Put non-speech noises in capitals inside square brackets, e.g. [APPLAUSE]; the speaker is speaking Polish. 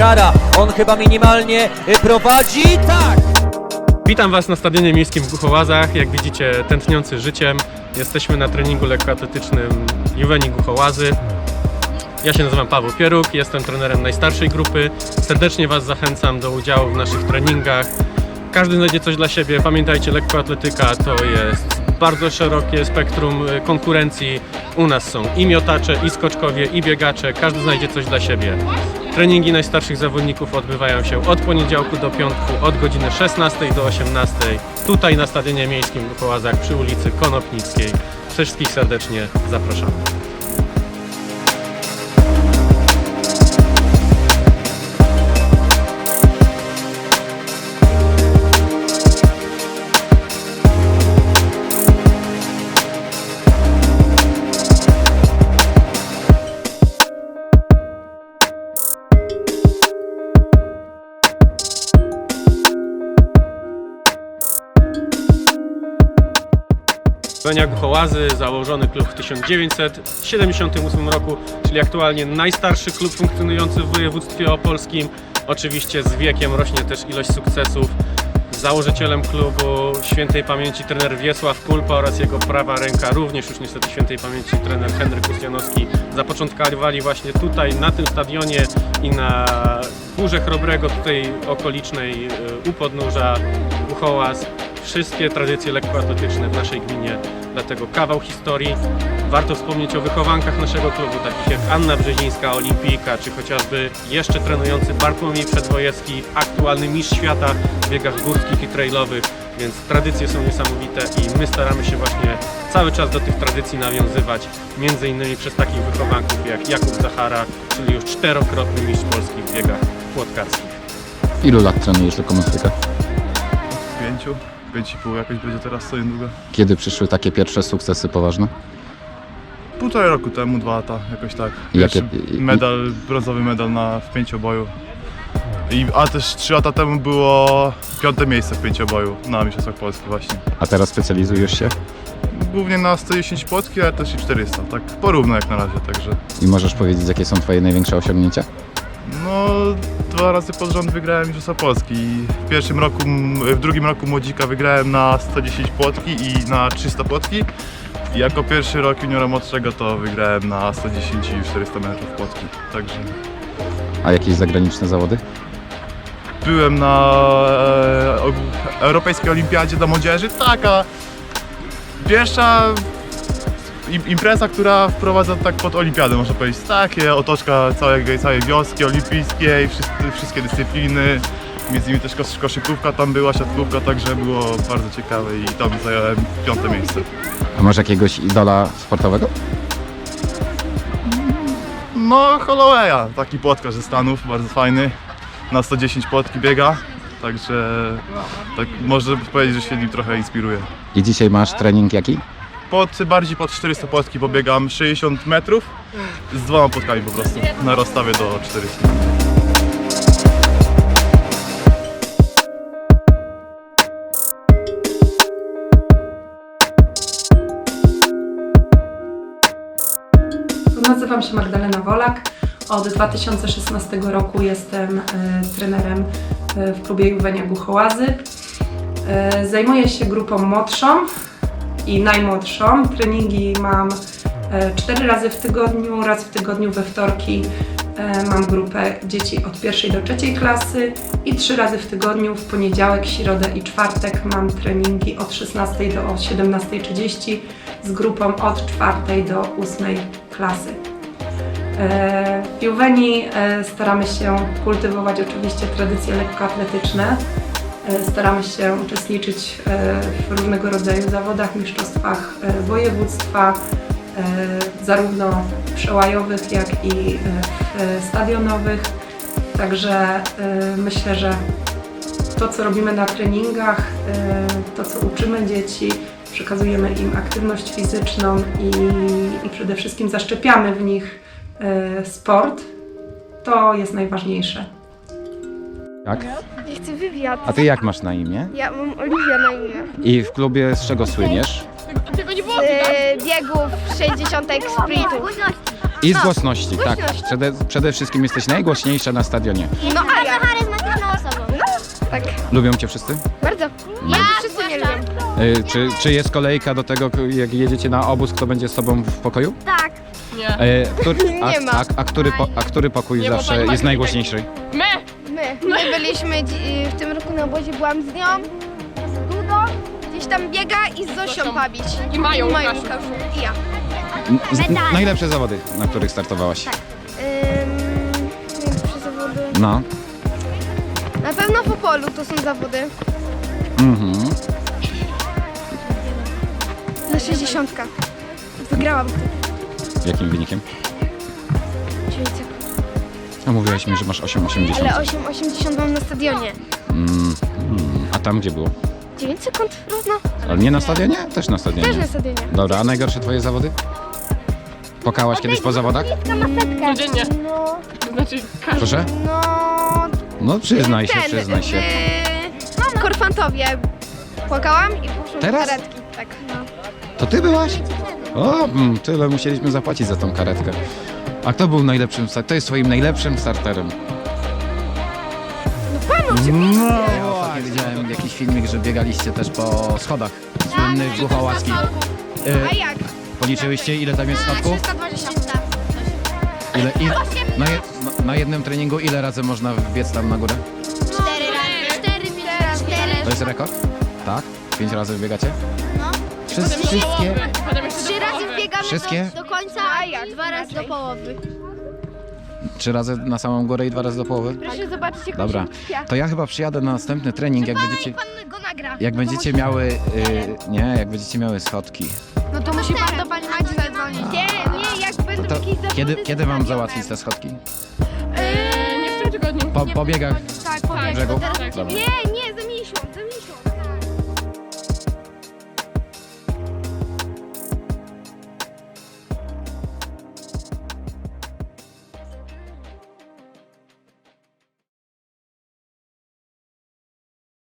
Zachara. On chyba minimalnie y, prowadzi. Tak! Witam Was na Stadionie Miejskim w Głuchołazach. Jak widzicie, tętniący życiem. Jesteśmy na treningu lekkoatletycznym Juweni Głuchołazy. Ja się nazywam Paweł Pieruk, jestem trenerem najstarszej grupy. Serdecznie Was zachęcam do udziału w naszych treningach. Każdy znajdzie coś dla siebie. Pamiętajcie, lekkoatletyka to jest bardzo szerokie spektrum y, konkurencji. U nas są i miotacze, i skoczkowie, i biegacze. Każdy znajdzie coś dla siebie. Treningi najstarszych zawodników odbywają się od poniedziałku do piątku, od godziny 16 do 18. Tutaj na Stadionie Miejskim w Kołazach przy ulicy Konopnickiej. Wszystkich serdecznie zapraszamy. Wenia Głuchołazy, założony klub w 1978 roku, czyli aktualnie najstarszy klub funkcjonujący w województwie opolskim. Oczywiście z wiekiem rośnie też ilość sukcesów. Założycielem klubu świętej pamięci trener Wiesław Kulpa oraz jego prawa ręka, również już niestety świętej pamięci trener Henryk Ustjanowski, zapoczątkowali właśnie tutaj na tym stadionie i na Górze Chrobrego, tutaj okolicznej y, u podnóża Głuchołaz wszystkie tradycje lekkoatletyczne w naszej gminie, dlatego kawał historii. Warto wspomnieć o wychowankach naszego klubu, takich jak Anna Brzezińska, olimpijka, czy chociażby jeszcze trenujący Bartłomiej Przedwojewski, aktualny mistrz świata w biegach górskich i trailowych, więc tradycje są niesamowite i my staramy się właśnie cały czas do tych tradycji nawiązywać, między innymi przez takich wychowanków jak Jakub Zachara, czyli już czterokrotny mistrz Polski w biegach płotkarskich. Ilu lat trenujesz lokomotykę? pięciu, pięć i pół jakoś będzie teraz co niedługo. Kiedy przyszły takie pierwsze sukcesy poważne? Półtorej roku temu, dwa lata, jakoś tak. Jakie- Pierwszy medal, brązowy medal na, w pięcioboju. I, a też trzy lata temu było piąte miejsce w pięcioboju na Mistrzostwach Polski właśnie. A teraz specjalizujesz się Głównie na 110 płotki, ale też i 400, tak porówno jak na razie, także i możesz powiedzieć, jakie są twoje największe osiągnięcia? no dwa razy pod rząd wygrałem Mistrzostwa Polski. W pierwszym roku, w drugim roku młodzika wygrałem na 110 płotki i na 300 płotki. I jako pierwszy rok juniora młodszego to wygrałem na 110 i 400 metrów płotki. Także A jakieś zagraniczne zawody? byłem na e, og- Europejskiej Olimpiadzie dla Młodzieży. Taka pierwsza im- impreza, która wprowadza tak pod olimpiadę, można powiedzieć. Takie otoczka całej, całej wioski olimpijskiej, wszyscy, wszystkie dyscypliny. Między innymi też kosz- koszykówka tam była, siatkówka, także było bardzo ciekawe i tam zająłem piąte miejsce. A masz jakiegoś idola sportowego? No, Hollowaya, taki płotkarz ze Stanów, bardzo fajny. Na 110 płotki biega, także tak można powiedzieć, że się nim trochę inspiruje. I dzisiaj masz trening jaki? Pod, bardziej pod 400 płotki pobiegam 60 metrów z dwoma płotkami po prostu na rozstawie do 400. Nazywam się Magdalena Wolak. Od 2016 roku jestem e, trenerem e, w klubie Juwenia Głuchołazy. E, zajmuję się grupą młodszą i najmłodszą. Treningi mam e, cztery razy w tygodniu, raz w tygodniu we wtorki e, mam grupę dzieci od pierwszej do trzeciej klasy i trzy razy w tygodniu w poniedziałek, środę i czwartek mam treningi od 16 do 17.30 z grupą od czwartej do ósmej klasy. E, W Juweni staramy się kultywować oczywiście tradycje lekkoatletyczne. E, Staramy się uczestniczyć e, w różnego rodzaju zawodach, mistrzostwach e, województwa, zarówno przełajowych, jak i stadionowych. Także myślę, że to, co robimy na treningach, to, co uczymy dzieci, przekazujemy im aktywność fizyczną i, przede wszystkim zaszczepiamy w nich sport, to jest najważniejsze. Jak? Ja chcę wywiad. A ty jak masz na imię? Ja mam Oliwia na imię. I w klubie z czego słyniesz? Z e, biegów 60 sprintów. I z głośności, tak. Głośności. Przede, przede wszystkim jesteś najgłośniejsza na stadionie. No a ja? charyzmatyczną osobą. Tak, Lubią cię wszyscy? bardzo. Ja wszyscy mnie lubią. Y, czy, czy jest kolejka do tego, k- jak jedziecie na obóz, kto będzie z tobą w pokoju? Tak. E, któr, [LAUGHS] a, Nie ma. A, a, który po, a który pokój zawsze jest najgłośniejszy? My. My byliśmy dzi- w tym roku na obozie, byłam z nią, z Dudą, gdzieś tam biega i z Zosią bawić. I Mają Łukaszu. I ja. N- z- najlepsze zawody, na których startowałaś? Ym, najlepsze zawody. No. Na pewno w Opolu to są zawody. Mhm. Na 60. Wygrałam. Jakim wynikiem? 9 sekund. A mówiłaś mi, że masz 8,80. Ale 8,80 mam na stadionie. Mm, mm, a tam gdzie było? 9 sekund równo. Ale nie na stadionie? Też na stadionie. Też na stadionie. Dobra, a najgorsze twoje zawody? Pokałaś kiedyś po zawodach? Codziennie. No, Proszę? no No przyznaj się, ten, przyznaj się. W Korfantowie płakałam i poszłam Teraz? do karetki. Tak. To ty byłaś? O, mm, tyle musieliśmy zapłacić za tą karetkę. A kto był najlepszym, sta- to jest twoim najlepszym starterem? No pan oczywiście. Ja ostatnio widziałem jakiś filmik, że biegaliście też po schodach słynnych głuchołaskich. A jak? Policzyłyście ile tam jest schodków? 320. Ile, ile, na, je, na- na jednym treningu ile razy można wbiec tam na górę? Cztery razy. Cztery, cztery, cztery. To jest rekord? Tak? Pięć razy wybiegacie? No. Wszystkie? Trzy razy wbiegamy Wszystkie? do, do końca, a jak? Dwa razy do połowy. Trzy razy na samą górę i dwa razy do połowy? Proszę zobaczyć, jak Dobra, to ja chyba przyjadę na następny trening, jak będziecie, Pan go nagra. jak będziecie miały, y, nie, jak będziecie miały schodki. No to musi pan do pani Madzi zadzwonić. Nie, nie, jak będą To jakieś zawody kiedy, kiedy mam stadionem. załatwić te schodki? Eee, nie w tym tygodniu. Po, po biegach Tak, po brzegu? Dobra. Nie, nie,